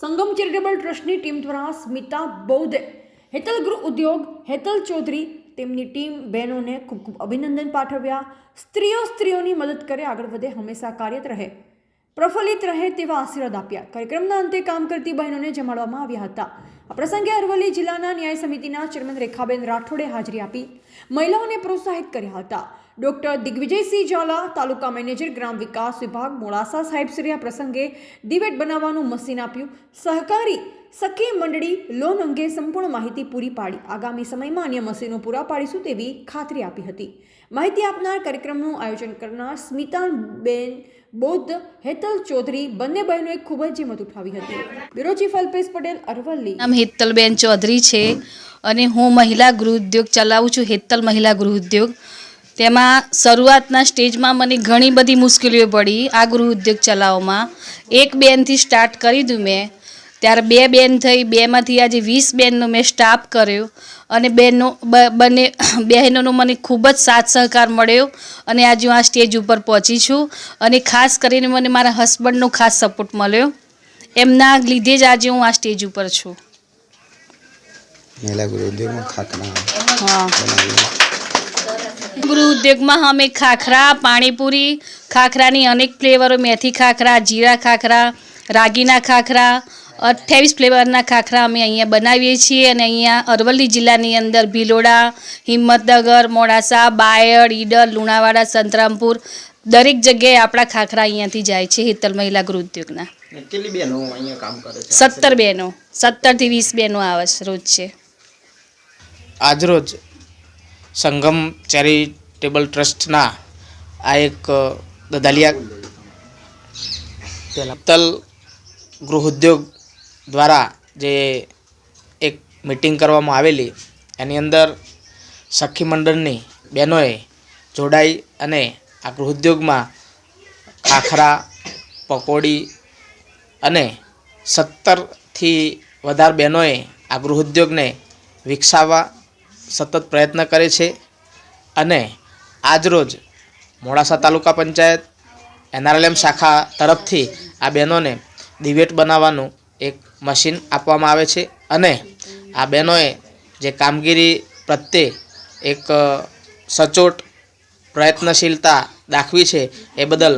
સંગમ charitable ટ્રસ્ટની team દ્વારા સ્મિતા બૌદ્ધે, હેતલ ગૃહ ઉદ્યોગ, હેતલ ચૌધરી, તેમની ટીમ બહેનોને ખૂબ ખૂબ અભિનંદન પાઠવ્યા. સ્ત્રીઓ સ્ત્રીઓની મદદ કરે, આગળ વધે, હંમેશા કાર્યરત રહે, પ્રફુલ્લિત રહે તેવા આશીર્વાદ આપ્યા. કાર્યક્રમના અંતે કામ કરતી બહેનોને જમાડવામાં આવ્યા હતા. આ પ્રસંગે અરવલ્લી જિલ્લાના ન્યાય સમિતિના ચેરમેન રેખાબેન રાઠોડે હાજરી આપી. મહિલાઓને પ્રોત્સાહિત કર્યા હતા. ડોક્ટર દિગ્વિજયસિંહ ઝાલા, તાલુકા મેનેજર, ગ્રામ વિકાસ વિભાગ, મોડાસા સાહેબશ્રી આ પ્રસંગે દિવેટ બનાવવાનું મશીન આપ્યું. સહકારી સખી મંડળી લોન અંગે સંપૂર્ણ માહિતી પૂરી પાડી. આગામી સમયમાં અન્ય મશીનો પૂરા પાડીશું તેવી ખાતરી આપી હતી. માહિતી આપનાર કાર્યક્રમનું આયોજન કરનાર સ્મિતાબેન બૌદ્ધ, હેતલ ચૌધરી બંને બહેનોએ ખૂબ જ હિંમત ઉઠાવી હતી. Bureau chief Alpesh Patel, Aravalli. નામ હેતલબેન ચૌધરી છે અને હું મહિલા ગૃહ ઉદ્યોગ ચલાવું છું. હેતલ મહિલા ગૃહ ઉદ્યોગ. તેમાં શરૂઆતના સ્ટેજમાં મને ઘણી બધી મુશ્કેલીઓ પડી આ ગૃહ ઉદ્યોગ ચલાવવામાં. એક બેનથી સ્ટાર્ટ કરી દઉં મેં. ત્યારે બે બેન થઈ બેમાંથી આજે વીસ બેનનો મેં સ્ટાફ કર્યો અને બહેનો બ- બંને બહેનોનો મને ખૂબ જ સાથ સહકાર મળ્યો અને આજે હું આ સ્ટેજ ઉપર પહોંચી છું અને ખાસ કરીને મને મારા હસબન્ડનો ખાસ સપોર્ટ મળ્યો. એમના લીધે જ આજે હું આ સ્ટેજ ઉપર છું. મેલા ગૃહ ઉદ્યોગમાં હા. ગૃહ ઉદ્યોગમાં અમે ખાખરા પાણીપુરી ખાખરાની અનેક ફ્લેવરો મેથી ખાખરા જીરા ખાખરા રાગીના ખાખરા અઠ્યાવીસ ફ્લેવરના ખાખરા અમે અહીંયા બનાવીએ છીએ અને અહીંયા અરવલ્લી જિલ્લાની અંદર ભિલોડા હિંમતનગર મોડાસા બાયડ ઈડર લુણાવાડા સંતરામપુર દરેક જગ્યાએ આપણા ખાખરા અહીંયાથી જાય છે હેતલ મહિલા ગૃહ ઉદ્યોગના. કેટલી બહેનો અહીંયા કામ કરે છે? સત્તર બહેનો. સત્તરથી વીસ બહેનો આવે છે રોજ છે. આજરોજ સંગમ ચેરિટેબલ ટ્રસ્ટના આ એક દદાલિયા તલ ગૃહ ઉદ્યોગ દ્વારા જે એક મિટિંગ કરવામાં આવેલી, એની અંદર સખી મંડળની બહેનોએ જોડાઈ અને આ ગૃહ ઉદ્યોગમાં ખાખરા, પકોડી અને સત્તરથી વધારે બહેનોએ આ ગૃહ ઉદ્યોગને વિકસાવવા સતત પ્રયત્ન કરે છે અને આજરોજ મોડાસા તાલુકા પંચાયત, એનઆરએલએમ શાખા તરફથી આ બહેનોને દિવેટ બનાવવાનું એક મશીન આપવામાં આવે છે અને આ બહેનોએ જે કામગીરી પ્રત્યે એક સચોટ પ્રયત્નશીલતા દાખવી છે એ બદલ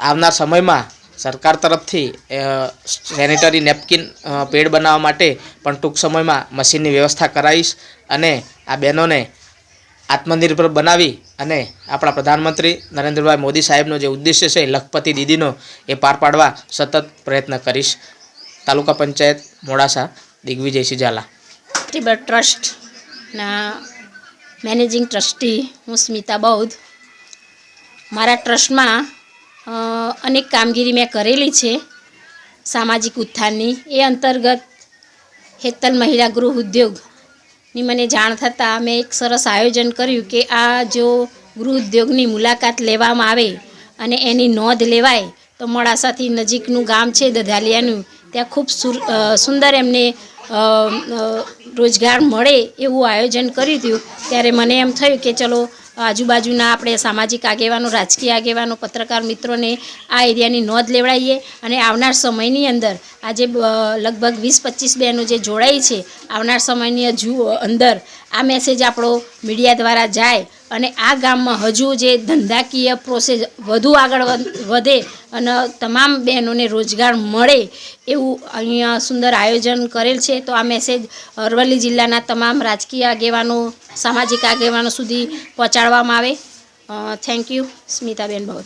આવનાર સમયમાં સરકાર તરફથી સેનિટરી નેપકિન પેડ બનાવવા માટે પણ ટૂંક સમયમાં મશીનની વ્યવસ્થા કરાવીશ અને આ બહેનોને આત્મનિર્ભર બનાવી અને આપણા પ્રધાનમંત્રી નરેન્દ્રભાઈ મોદી સાહેબનો જે ઉદ્દેશ્ય છે, લખપતિ દીદીનો, એ પાર પાડવા સતત પ્રયત્ન કરીશ. તાલુકા પંચાયત, મોડાસા દિગ્વિજયસિંહ ઝાલા ચેરિટેબલ ટ્રસ્ટના મેનેજિંગ ટ્રસ્ટી હું સ્મિતા બૌદ્ધ. મારા ટ્રસ્ટમાં અનેક કામગીરી મેં કરેલી છે. સામાજિક ઉત્થાનની. એ અંતર્ગત હેતલ મહિલા ગૃહ ઉદ્યોગની મને જાણ થતાં મેં એક સરસ આયોજન કર્યું કે આ જો ગૃહ ઉદ્યોગની મુલાકાત લેવામાં આવે અને એની નોંધ લેવાય, તો મોડાસાથી નજીકનું ગામ છે દધાલિયાનું, ત્યાં ખૂબ સુંદર એમને રોજગાર મળે એવું આયોજન કર્યું હતું. ત્યારે મને એમ થયું કે ચલો આજુબાજુના આપણે સામાજિક આગેવાનો, રાજકીય આગેવાનો, પત્રકાર મિત્રોને આ એરિયાની નોંધ લેવડાવીએ અને આવનાર સમયની અંદર આજે લગભગ વીસ પચીસ બહેનો જે જોડાઈ છે, આવનાર સમયની હજુ અંદર આ મેસેજ આપણો મીડિયા દ્વારા જાય અને આ ગામમાં હજુ જે ધંધાકીય પ્રોસેસ વધુ આગળ વધ- અને તમામ બહેનોને રોજગાર મળે એવું અહીંયા સુંદર આયોજન કરેલ છે, તો આ મેસેજ અરવલ્લી જિલ્લાના તમામ રાજકીય આગેવાનો સામાજિક આગેવાનો સુધી પહોંચાડવામાં આવે. થેન્ક યુ સ્મિતાબેન બહુ